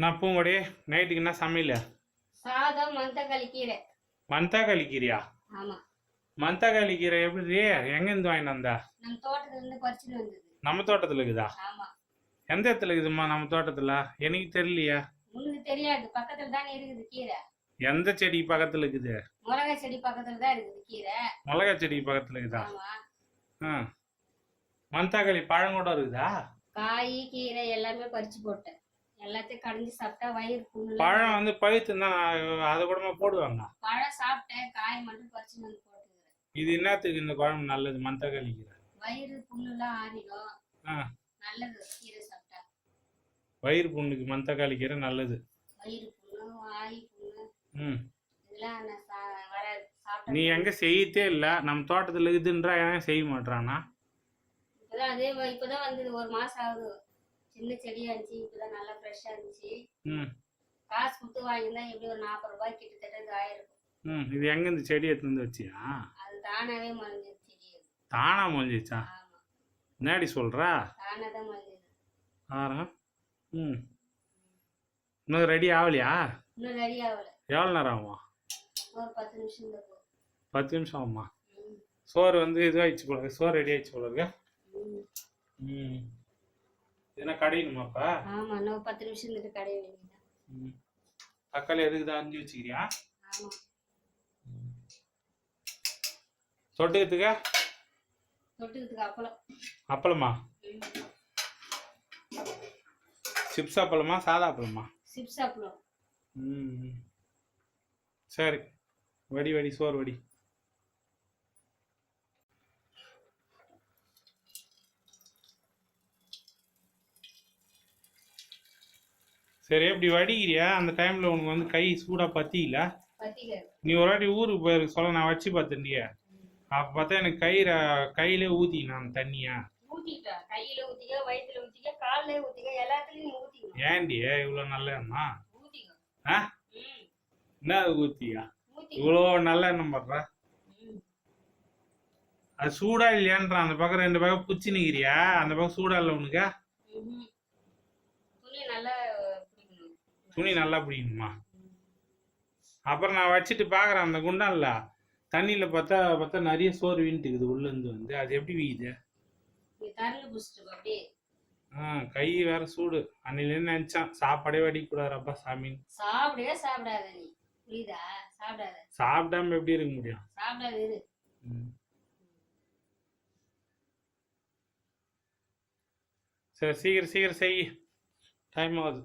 நான் பூங்கொடி நைட்டுக்கு என்ன சமையல்? சாதம் மந்தக்காளி கீரை மந்தாக்காளி கீரையா ஆமா. மந்தாக்காளி கீரை எப்படி எங்கேருந்து வாங்கிட்டு வந்தா? நம்ம தோட்டத்துல இருந்து பறிச்சுட்டு வந்தது. நம்ம தோட்டத்தில் இருக்குதா? ஆமா. எந்த இடத்துல இருக்குதும்மா நம்ம தோட்டத்தில்? எனக்கு தெரியலையா. உனக்கு தெரியாது. பக்கத்துல தானே இருக்குது கீரை. எந்த செடி பக்கத்தில் இருக்குது? மிளகா செடி பக்கத்துல தான் இருக்குது கீரை. மிளகா செடி பக்கத்தில் இருக்குதா? ஆமா. ஆ. மந்தாக்காளி பழம் கூட இருக்குதா? காய் கீரை எல்லாமே பறிச்சு போட்டேன். எல்லாத்தையும் கடைஞ்சி சாப்பிட்டா வயிறு புண்ணு பழம் வந்து பழுத்துன்னா அதை கூடமா போடுவாங்க. பழம் சாப்பிட்டேன் காய் மட்டும் பறிச்சு வந்து போட்டுக்கிறேன். இது என்னத்துக்கு இந்த குழம்பு நல்லது? மந்தாக்காளி கீரை வயிறு புண்ணுலாம் ஆறிடும். நல்லது கீரை சாப்பிட்டா. வயிறு புண்ணுக்கு மந்தாக்காளி கீரை நல்லது. வயிறு புண்ணு வாய் புண்ணு ம். இதெல்லாம் வர நீ எங்க செய்யத்தே இல்ல. நம்ம தோட்டத்துல இருக்குதுன்றா ஏன் செய்ய மாட்டானா இப்பதான் அதே இப்பதான் வந்தது. ஒரு மாசம் ஆகுது. சின்ன செடியா இருந்துச்சு இப்பதான் நல்லா ஃப்ரெஷ்ஷா இருந்துச்சு. ம். காசு கொடுத்து வாங்கியிருந்தா எப்படி ஒரு நாற்பது ரூபாய் கிட்டத்தட்ட இது ஆயிருக்கும் ம் இது எங்க இந்த செடி எடுத்து வந்து வச்சியா? அது தானாவே மறைஞ்சது செடி தானா மொழிஞ்சிச்சா என்னடி சொல்றா? தானா தான் மறைஞ்சது ஆறா ம். இன்னும் ரெடி ஆகலையா? இன்னும் ரெடி ஆகல. எவ்வளோ நேரம் ஆகும்? ஒரு பத்து நிமிஷம் பத்து நிமிஷம் ஆகுமா. சோறு வந்து இதுவாகிடுச்சு போல. சோறு ரெடி ஆயிடுச்சு போல இருக்கு. ம். என்ன கடையணுமாப்பா ஆமா இன்னும் பத்து நிமிஷம் இருந்துட்டு கடை வேண்டியதான் தக்காளி எதுக்கு தான் அரிஞ்சு வச்சுக்கிறியா? தொட்டுக்கிறதுக்கா? தொட்டுக்கிறதுக்கு அப்பளம். அப்பளமா. சிப்ஸ் அப்பளமா சாதா அப்பளமா? சிப்ஸ் அப்பளம். ம். சரி. வடி வடி சோறு வடி. சரி எப்படி வடிக்கிறியா? அந்த டைம்ல உனக்கு வந்து கை சூடா பத்தியில? நீ ஒரு வாட்டி ஊருக்கு போயிருக்கு சொல்ல நான் வச்சு பார்த்துட்டிய அப்ப பார்த்தா எனக்கு கயிற கையிலே ஊத்தி நான் தண்ணியா? கையில ஏண்டி இவ்வளவு நல்ல ம். என்ன ஊத்தியா? இவ்வளோ நல்ல எண்ணம் பண்ற? அது சூடா இல்லையான்றான். அந்த பக்கம் ரெண்டு பக்கம் புச்சி நிக்கிறியா? அந்த பக்கம் சூடா இல்லை உனக்கு ம்ஹும். துணி நல்லா பிடிக்கணும் துணி நல்லா பிடிக்கணுமா? அப்புறம் நான் வச்சுட்டு பார்க்குறேன் அந்த குண்டான்ல. தண்ணியில் பார்த்தா பார்த்தா நிறைய சோறு வீண்டுக்குது உள்ளேருந்து வந்து. அது எப்படி அப்படியே. ஆ கை வேற சூடு. அன்னிலேருந்து நினச்சான் சாப்பாடே வடிக்கூடாதுப்பா சாமி சாப்பிடவே சாப்பிடாத நீ. புரியுதா? சாப்பிடாத. சாப்பிடாம எப்படி இருக்க முடியும்? சாப்பிடாத இரு. சரி சீக்கிரம் சீக்கிரம் செய். டைம் ஆகுது.